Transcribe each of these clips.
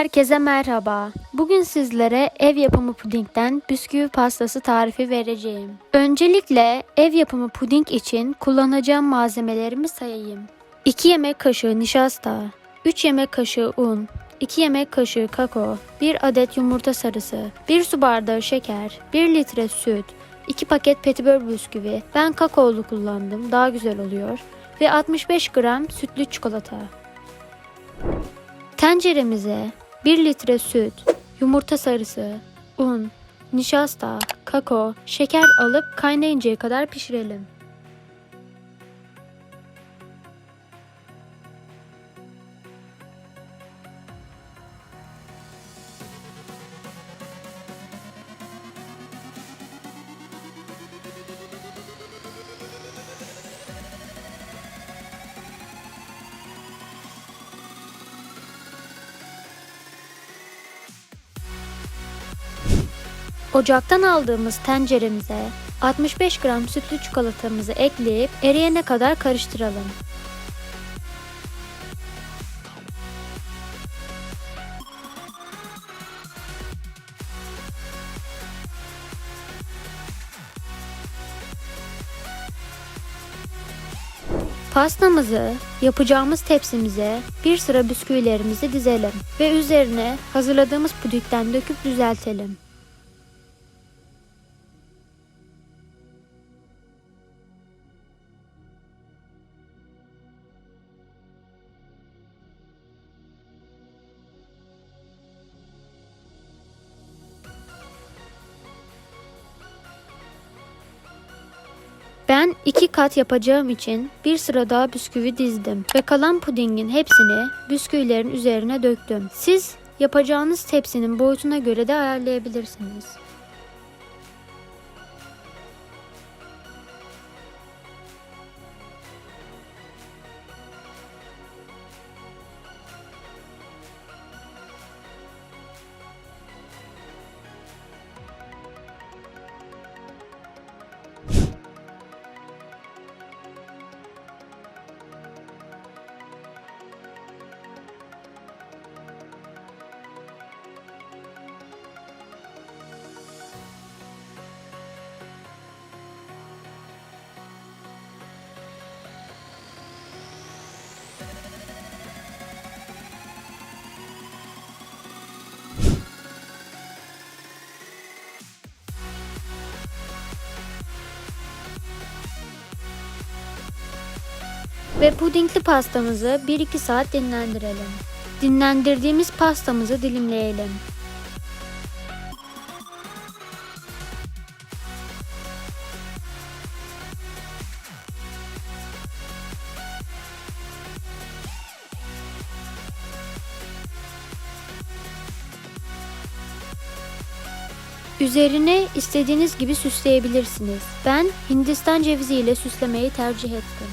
Herkese merhaba. Bugün sizlere ev yapımı pudingden bisküvi pastası tarifi vereceğim. Öncelikle ev yapımı puding için kullanacağım malzemelerimi sayayım. 2 yemek kaşığı nişasta, 3 yemek kaşığı un, 2 yemek kaşığı kakao, 1 adet yumurta sarısı, 1 su bardağı şeker, 1 litre süt, 2 paket petibör bisküvi. Ben kakaolu kullandım, daha güzel oluyor. Ve 65 gram sütlü çikolata. Tenceremize 1 litre süt, yumurta sarısı, un, nişasta, kakao, şeker alıp kaynayıncaya kadar pişirelim. Ocaktan aldığımız tenceremize 65 gram sütlü çikolatamızı ekleyip eriyene kadar karıştıralım. Pastamızı yapacağımız tepsimize bir sıra bisküvilerimizi dizelim ve üzerine hazırladığımız pudingden döküp düzeltelim. Ben iki kat yapacağım için bir sıra daha bisküvi dizdim ve kalan pudingin hepsini bisküvilerin üzerine döktüm. Siz yapacağınız tepsinin boyutuna göre de ayarlayabilirsiniz. Ve pudingli pastamızı 1-2 saat dinlendirelim. Dinlendirdiğimiz pastamızı dilimleyelim. Üzerine istediğiniz gibi süsleyebilirsiniz. Ben Hindistan cevizi ile süslemeyi tercih ettim.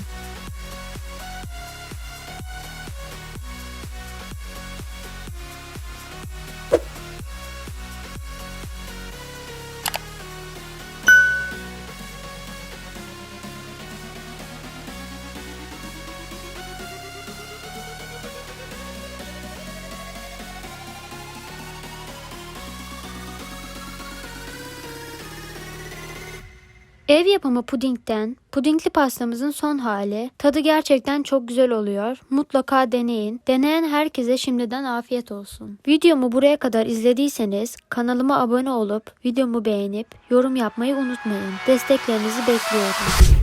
Ev yapımı pudingden pudingli pastamızın son hali. Tadı gerçekten çok güzel oluyor. Mutlaka deneyin. Deneyen herkese şimdiden afiyet olsun. Videomu buraya kadar izlediyseniz kanalıma abone olup videomu beğenip yorum yapmayı unutmayın. Desteklerinizi bekliyorum.